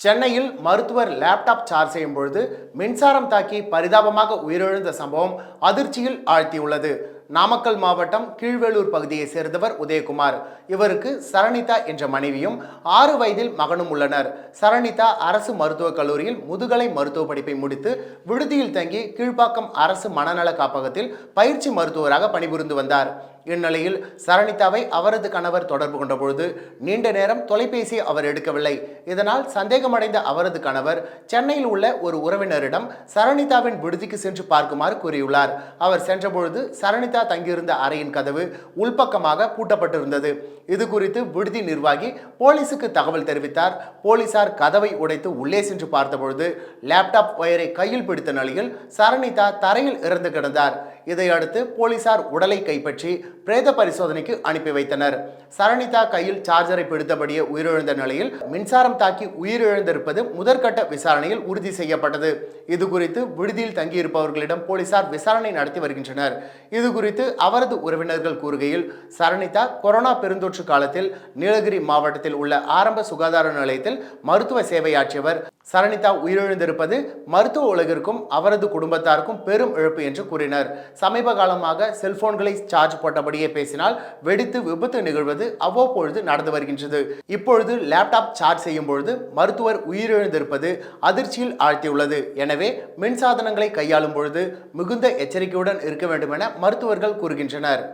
சென்னையில் மருத்துவர் laptop charge செய்யும் பொழுது மின்சாரம் தாக்கி பரிதாபமாக உயிரிழந்த சம்பவம் அதிர்ச்சியில் ஆழ்த்தியுள்ளது. நாமக்கல் மாவட்டம் கீழ்வேலூர் பகுதியை சேர்ந்தவர் உதயகுமார். இவருக்கு சரணிதா என்ற மனைவியும் ஆறு வயதில் மகனும் உள்ளனர். சரணிதா அரசு மருத்துவக் கல்லூரியில் முதுகலை மருத்துவ படிப்பை முடித்து விடுதியில் தங்கி கீழ்ப்பாக்கம் அரசு மனநல காப்பகத்தில் பயிற்சி மருத்துவராக பணிபுரிந்து வந்தார். இந்நிலையில் சரணிதாவை அவரது கணவர் தொடர்பு கொண்டபொழுது நீண்ட நேரம் தொலைபேசி அவர் எடுக்கவில்லை. இதனால் சந்தேகமடைந்த அவரது கணவர் சென்னையில் உள்ள ஒரு உறவினரிடம் சரணிதாவின் விடுதிக்கு சென்று பார்க்குமாறு கூறியுள்ளார். அவர் சென்றபொழுது சரணிதா தங்கியிருந்த அறையின் கதவு உள்பக்கமாக பூட்டப்பட்டிருந்தது. இது குறித்து விடுதி நிர்வாகி போலீசுக்கு தகவல் தெரிவித்தார். போலீசார் கதவை உடைத்து உள்ளே சென்று பார்த்தபொழுது லேப்டாப் ஒயரை கையில் பிடித்த நிலையில் சரணிதா தரையில் இறந்து கிடந்தார். இதையடுத்து போலீசார் உடலை கைப்பற்றி பிரேத பரிசோதனைக்கு அனுப்பி வைத்தனர். சரணிதா கையில் சார்ஜரை பிடித்தபடியே உயிரிழந்த நிலையில் மின்சாரம் தாக்கி உயிரிழந்திருப்பது முதற்கட்ட விசாரணையில் உறுதி செய்யப்பட்டது. இது குறித்து விடுதியில் தங்கியிருப்பவர்களிடம் போலீசார் விசாரணை நடத்தி வருகின்றனர். இது குறித்து அவரது உறவினர்கள் கூறுகையில் சரணிதா கொரோனா பெருந்தொற்று காலத்தில் நீலகிரி மாவட்டத்தில் உள்ள ஆரம்ப சுகாதார நிலையத்தில் மருத்துவ சேவையாற்றியவர். சரணிதா உயிரிழந்திருப்பது மருத்துவ உலகிற்கும் அவரது குடும்பத்தாருக்கும் பெரும் இழப்பு என்று கூறினர். சமீப காலமாக செல்போன்களை சார்ஜ் போட்டபடியே பேசினால் வெடித்து விபத்து நிகழ்வது அவ்வப்பொழுது நடந்து வருகின்றது. இப்பொழுது லேப்டாப் சார்ஜ் செய்யும் பொழுது மருத்துவர் உயிரிழந்திருப்பது அதிர்ச்சியில் ஆழ்த்தியுள்ளது. எனவே மின்சாதனங்களை கையாளும் பொழுது மிகுந்த எச்சரிக்கையுடன் இருக்க வேண்டும் என மருத்துவர்கள் கூறுகின்றனர்.